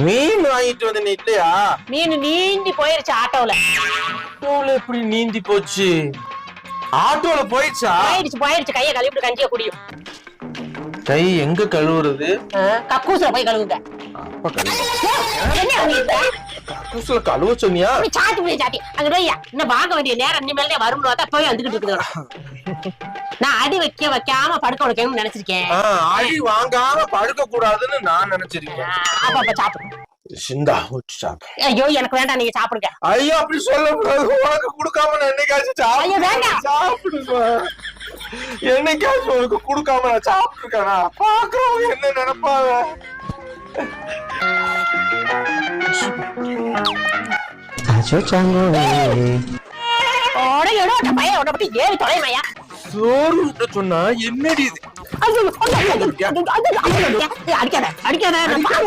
மீன் வாங்கிட்டு வந்து இல்லையா மீன் நீந்தி போயிருச்சு ஆட்டோல. ஆட்டோல எப்படி நீந்தி போச்சு? ஆட்டோல போயிடுச்சா? போயிடுச்சு போயிடுச்சு. கையை கழுவிட்டு கஞ்சிய குடியும். கை எங்க கழுவுறது? கக்கூசுல போய் கழுவுங்க. அப்ப கழுவு சொன்னியா? நீ சாத்தி போய் சாத்தி. அங்க போய்யா இன்னும் வாங்க வேண்டிய நேரம் இனிமேல் தான் வரும்னு பார்த்தா போய் வந்துகிட்டு இருக்குது. நான் அடி வைக்க வைக்காம படுக்க வைக்கணும்னு நினைச்சிருக்கேன். அடி வாங்காம படுக்க கூடாதுன்னு நான் நினைச்சிருக்கேன். அப்ப அப்ப சாப்பிடு. சிந்தா ஊற்றி சாப்பிடு. ஐயோ எனக்கு வேண்டாம் நீங்க சாப்பிடுங்க. ஐயோ அப்படி சொல்லக்கூடாது உனக்கு கொடுக்காம நான் என்னைக்காச்சும் ஐயோ, வேண்டாம். சாப்பிடுவேன் என்னைக்காச்சும் உனக்கு கொடுக்காம நான் சாப்பிட்டுருக்கேனா? பாக்குறவங்க என்ன நினைப்பாங்க? சொன்னா என்னடி இது அடிக்காத அடிக்காத.